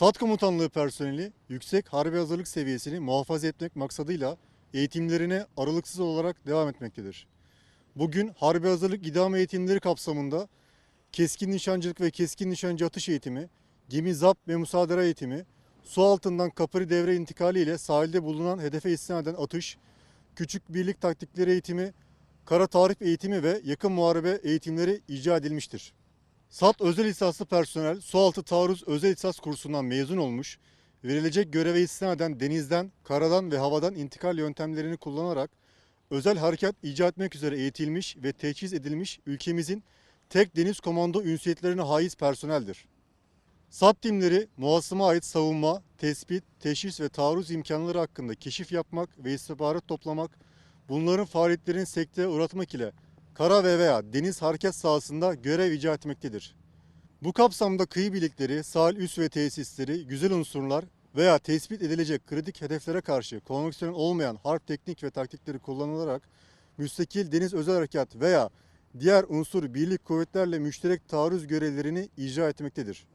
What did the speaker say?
SAT komutanlığı personeli yüksek harbi hazırlık seviyesini muhafaza etmek maksadıyla eğitimlerine aralıksız olarak devam etmektedir. Bugün harbi hazırlık idam eğitimleri kapsamında keskin nişancılık ve keskin nişancı atış eğitimi, gemi zapt ve musadara eğitimi, su altından kapırı devre intikali ile sahilde bulunan hedefe istinaden atış, küçük birlik taktikleri eğitimi, kara tarif eğitimi ve yakın muharebe eğitimleri icra edilmiştir. SAT özel lisanslı personel sualtı taarruz özel lisans kursundan mezun olmuş, verilecek göreve istinaden denizden, karadan ve havadan intikal yöntemlerini kullanarak özel harekat icat etmek üzere eğitilmiş ve teçhiz edilmiş ülkemizin tek deniz komando ünsiyetlerine haiz personeldir. SAT timleri muhasıma ait savunma, tespit, teşhis ve taarruz imkanları hakkında keşif yapmak ve istihbarat toplamak, bunların faaliyetlerini sekteye uğratmak ile kara ve veya deniz harekat sahasında görev icra etmektedir. Bu kapsamda kıyı birlikleri, sahil üs ve tesisleri, güzel unsurlar veya tespit edilecek kritik hedeflere karşı konvansiyonel olmayan harp teknik ve taktikleri kullanılarak müstakil deniz özel harekat veya diğer unsur birlik kuvvetlerle müşterek taarruz görevlerini icra etmektedir.